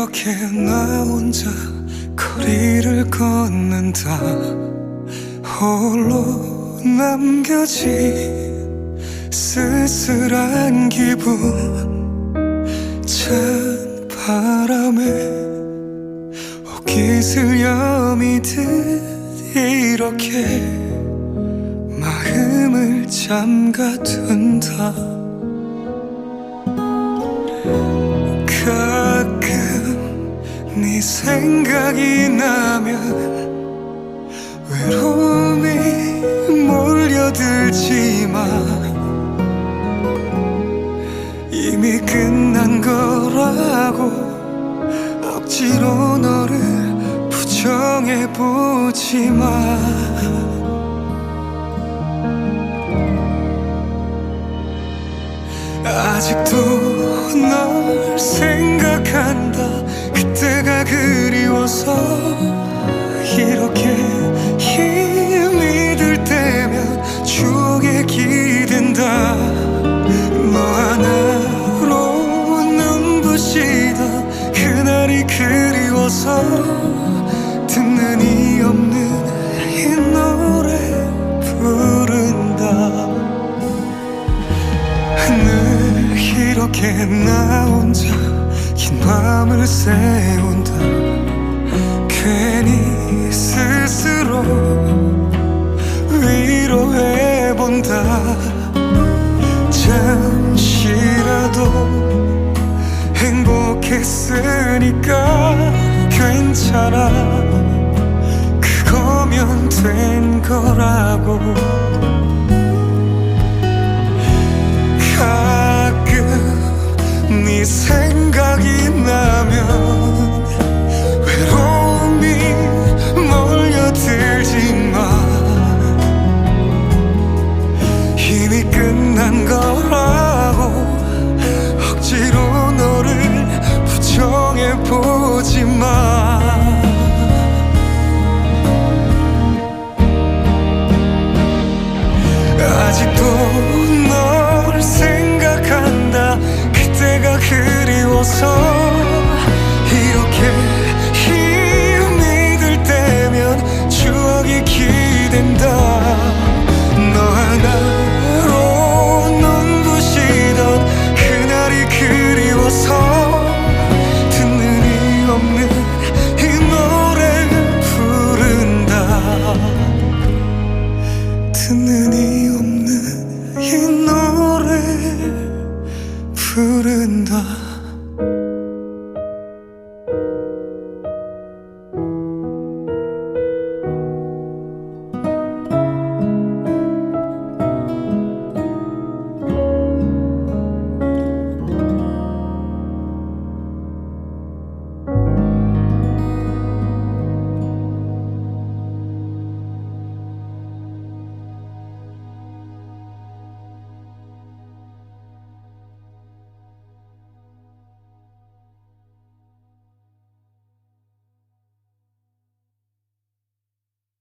이렇게 나 혼자 거리를 걷는다. 홀로 남겨진 쓸쓸한 기분. 찬 바람에 오기슬염이듯 이렇게 마음을 잠가둔다 네 생각이 나면 외로움이 몰려들지만 이미 끝난 거라고 억지로 너를 부정해 보지만 아직도 널 생각한다 그리워서 이렇게 힘이 들 때면 추억에 기댄다. 너 하나로 눈부시던 그날이 그리워서 듣는 이 없는 이 노래 부른다. 늘 이렇게 나 혼자 긴 밤을 새운다. 괜히 스스로 위로해본다. 잠시라도 행복했으니까 괜찮아. 그거면 된 거라고 난 거라고 억지로 너를 부정해 보지 마 듣는